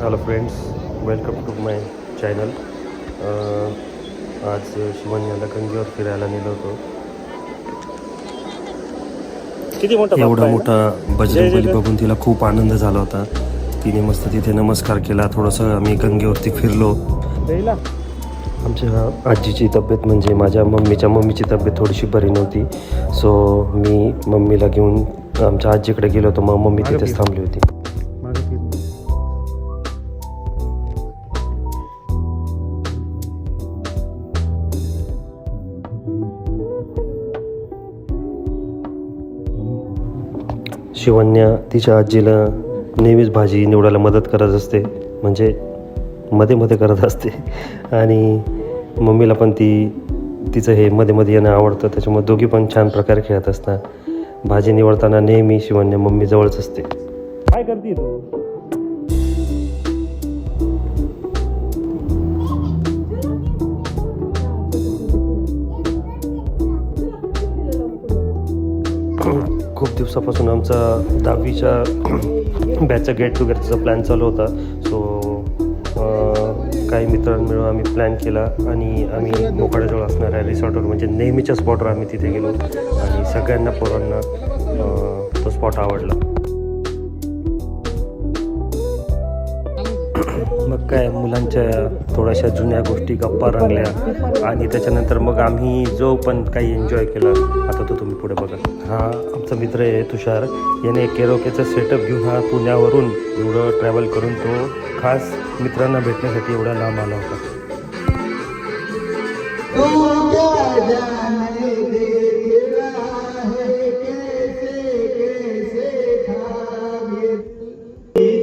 Hello friends welcome to my channel आज शिवानी याला गंगेवर फिरायला नेलो होतो. किती मोठा एवढा मोठा बजरंगबली बघून तिला खूप आनंद झाला होता. तिने मस्त तिथे नमस्कार केला. थोडंसं आम्ही गंगेवरती फिरलो? आमच्या आजीची तब्येत म्हणजे माझ्या मम्मीच्या मम्मीची तब्येत थोडीशी बरी नव्हती. सो मी मम्मीला घेऊन आमच्या आजीकडे गेलो होतो. मग मम्मी तिथेच. थांबली होती. शिवन्या तिच्या आजीला नेहमीच भाजी निवडायला मदत करत असते. म्हणजे मध्ये मध्ये करत असते. आणि मम्मीला पण ती तिचं हे मध्ये मध्ये येणं आवडतं. त्याच्यामुळे दोघी पण छान प्रकारे खेळत असतात. भाजी निवडताना नेहमी शिवन्या मम्मी जवळच असते. काय करते तू? दिवसापासून आमचा दहावीच्या बॅचचा गेट टुगेदरचा प्लॅन चालू होता. सो काही मित्रांनी मिळून आम्ही प्लॅन केला आणि आम्ही मोकाड्याजवळ असणाऱ्या रिसॉर्टवर म्हणजे नेहमीच्या स्पॉटवर आम्ही तिथे गेलो. आणि सगळ्यांना पोरांना तो स्पॉट आवडला. मग काय मुलांच्या थोड्याशा जुन्या गोष्टी गप्पा रंगल्या. आणि त्याच्यानंतर मग आम्ही जो पण काही एन्जॉय केला आता तो तुम्ही पुढे बघा. हा आमचा मित्र आहे तुषार. याने केरोकेचं सेटअप घेऊन हा पुण्यावरून एवढं ट्रॅव्हल करून तो खास मित्रांना भेटण्यासाठी एवढा लांब आला होता.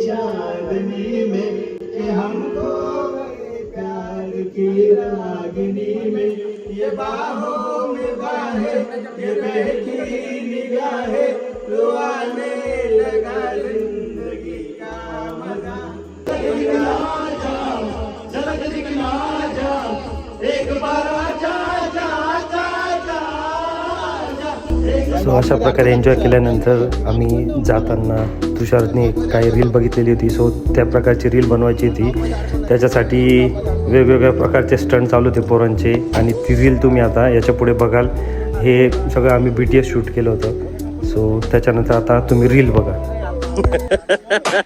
चांदनी में कि हमको रागनी में ये बाहों में बाहे ये बहती निगाहे तो आने लगा जिंदगी का मजा। दिखला जाओ झलक दिखला जा एक बार सो अशा प्रकारे एन्जॉय केल्यानंतर आम्ही जाताना तुषारने काही रील बघितलेली होती. सो त्या प्रकारची रील बनवायची होती. त्याच्यासाठी वेगवेगळ्या प्रकारचे स्टंट चालू होते पोरांचे आणि ती रील तुम्ही आता याच्यापुढे बघाल. हे सगळं आम्ही बी टी एस शूट केलं होतं. सो त्याच्यानंतर आता तुम्ही रील बघा.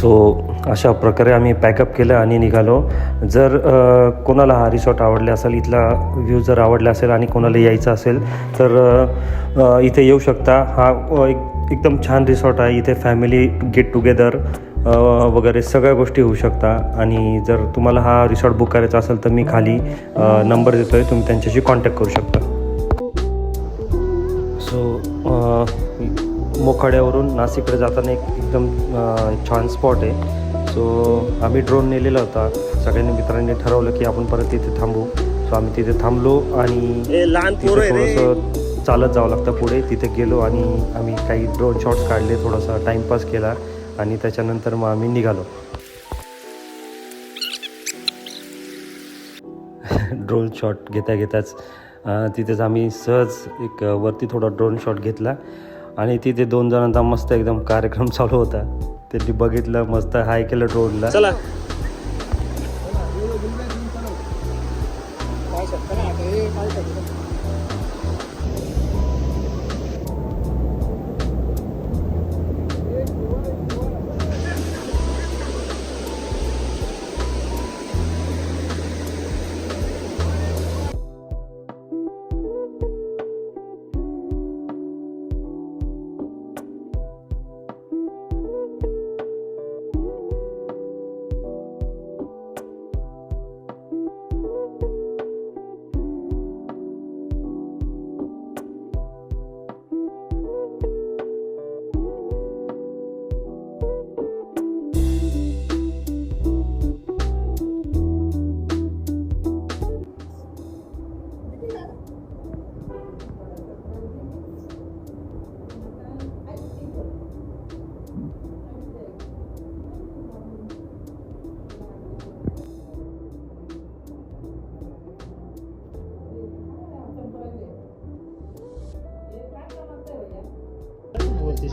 सो अशा प्रकारे आम्ही पॅकअप केलं आणि निघालो. जर कोणाला हा रिसॉर्ट आवडला असेल इथला व्ह्यू जर आवडला असेल आणि कोणाला यायचं असेल तर इथे येऊ शकता. हा एक एकदम छान रिसॉर्ट आहे. इथे फॅमिली गेट टुगेदर वगैरे सगळ्या गोष्टी होऊ शकता. आणि जर तुम्हाला हा रिसॉर्ट बुक करायचा असेल तर मी खाली नंबर देतो आहे तुम्ही त्यांच्याशी कॉन्टॅक्ट करू शकता. सो मोखाड्यावरून नाशिककडे जाताना एक एकदम छान स्पॉट आहे. सो आम्ही ड्रोन नेलेला होता. सगळ्यांनी मित्रांनी ठरवलं की आपण परत तिथे थांबू. सो आम्ही तिथे थांबलो आणि. थोडंसं चालत जावं लागतं पुढे. तिथे गेलो आणि आम्ही काही ड्रोन शॉट्स काढले थोडासा टाईमपास केला आणि त्याच्यानंतर मग आम्ही निघालो. ड्रोन शॉट घेता घेताच तिथेच आम्ही सहज एक वरती थोडा ड्रोन शॉट घेतला. आणि तिथे दोन जणांचा मस्त एकदम कार्यक्रम चालू होता. त्यांनी बघितलं मस्त हाय केलं रोडला चला.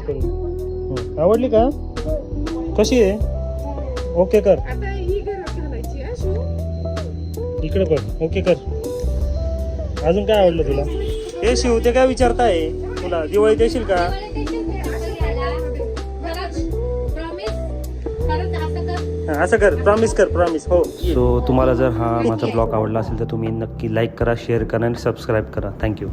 करून. हं. आवडली का? कशी आहे? ओके कर. आता ही घरात घालायची आहे शू इकडे बघ ओके कर. अजून काय आवडलं तुला? हे शिव ते काय विचारताय? तुला दिवाळी देशील का? असं कर. प्रॉमिस कर. प्रॉमिस हो सो तुम्हाला जर हा माझा ब्लॉग आवडला असेल तर तुम्ही नक्की लाईक करा शेअर करा आणि सबस्क्राईब करा. थँक्यू